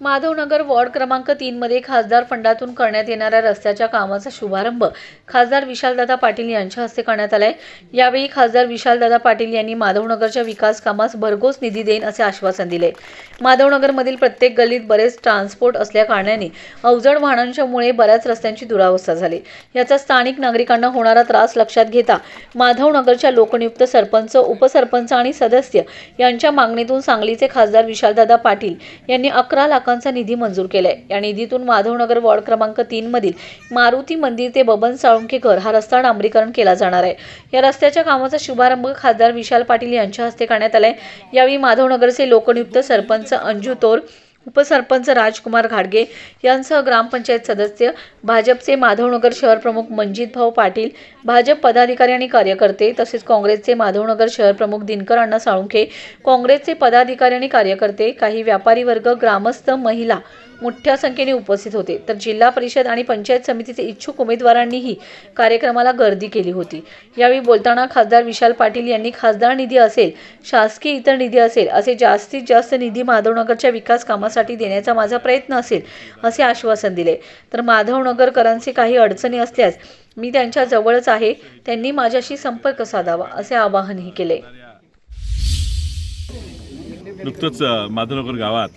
Madhavnagar ward क्रमांक तीनमध्ये खासदार फंडातून करण्यात येणाऱ्या रस्त्याच्या कामाचा शुभारंभ खासदार विशालदादा पाटील यांच्या हस्ते करण्यात आलाय. यावेळी खासदार विशालदादा पाटील यांनी माधवनगरच्या विकास कामास भरघोस निधी देईन असे आश्वासन दिले. माधवनगरमधील प्रत्येक गल्लीत बरेच ट्रान्सपोर्ट असल्या कारणाने अवजड वाहनांच्यामुळे बऱ्याच रस्त्यांची दुरावस्था झाली. याचा स्थानिक नागरिकांना होणारा त्रास लक्षात घेता माधवनगरच्या लोकनियुक्त सरपंच उपसरपंच आणि सदस्य यांच्या मागणीतून सांगलीचे खासदार विशालदादा पाटील यांनी अकरा लाख लाखांचा निधी मंजूर केलाय. या निधीतून माधवनगर वॉर्ड क्रमांक तीन मधील मारुती मंदिर ते बबन साळुंकेकर हा रस्ता डांबरीकरण केला जाणार आहे. या रस्त्याच्या कामाचा शुभारंभ खासदार विशाल पाटील यांच्या हस्ते करण्यात आलाय. यावेळी माधवनगरचे लोकनियुक्त सरपंच अंजू तोर उपसरपंच राजकुमार घाडगे यांसह ग्रामपंचायत सदस्य भाजपचे माधवनगर शहर प्रमुख मंजितभाऊ पाटील भाजप पदाधिकारी आणि कार्यकर्ते तसेच काँग्रेसचे माधवनगर शहर प्रमुख दिनकर अण्णा साळुंखे काँग्रेसचे पदाधिकारी आणि कार्यकर्ते काही व्यापारी वर्ग ग्रामस्थ महिला मोठ्या संख्येने उपस्थित होते. तर जिल्हा परिषद आणि पंचायत समितीचे इच्छुक उमेदवारांनीही कार्यक्रमाला गर्दी केली होती. यावेळी बोलताना खासदार विशाल पाटील यांनी खासदार निधी असेल शासकीय इतर निधी असेल असे जास्तीत जास्त निधी माधवनगरच्या विकास कामासाठी देण्याचा माझा प्रयत्न असेल असे आश्वासन दिले. तर माधवनगरकरांचे काही अडचणी असल्यास मी त्यांच्या जवळच आहे त्यांनी माझ्याशी संपर्क साधावा असे आवाहनही केले. नुकतंच माधवनगर गावात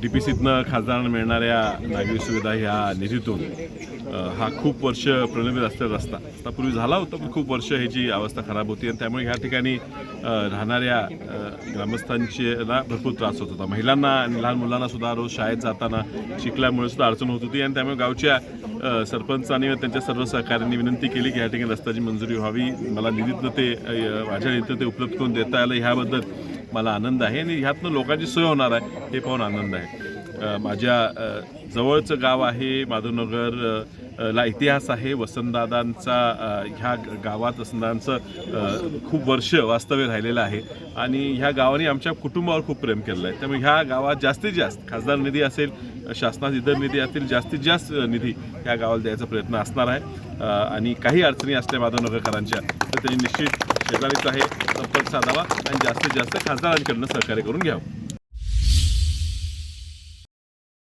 डी पी सीतनं खासदारांना मिळणाऱ्या नागरी सुविधा ह्या निधीतून हा खूप वर्ष प्रलंबित असलेला रस्ता. रस्ता पूर्वी झाला होता पण खूप वर्ष ह्याची अवस्था खराब होती आणि त्यामुळे ह्या ठिकाणी राहणाऱ्या ग्रामस्थांचेला भरपूर त्रास होत होता. महिलांना आणि लहान मुलांना सुद्धा रोज शाळेत जाताना शिकल्यामुळे सुद्धा अडचण होत होती आणि त्यामुळे गावच्या सरपंचांनी व त्यांच्या सर्व सहकाऱ्यांनी विनंती केली की ह्या ठिकाणी रस्त्याची मंजुरी व्हावी. मला निधीतनं ते माझ्या निधीतनं ते उपलब्ध करून देता आलं. ह्याबद्दल मला आनंद आहे आणि ह्यातनं लोकांची सोय होणार आहे हे पाहून आनंद आहे. माझ्या जवळचं गाव आहे माधवनगर. ला इतिहास आहे. वसंतदादांचा ह्या गावात वसंतदादांचं खूप वर्ष वास्तव्य राहिलेलं आहे. आणि ह्या गावाने आमच्या कुटुंबावर खूप प्रेम केलेलं आहे. त्यामुळे ह्या गावात जास्तीत जास्त खासदार निधी असेल शासनात इतर निधी असतील जास्तीत जास्त निधी ह्या गावाला द्यायचा प्रयत्न असणार आहे. आणि काही अडचणी असल्या माधवनगरकरांच्या तर त्यांनी निश्चित शेजारीच आहे संपर्क साधावा आणि जास्तीत जास्त खासदारांकडनं सहकार्य करून घ्यावं.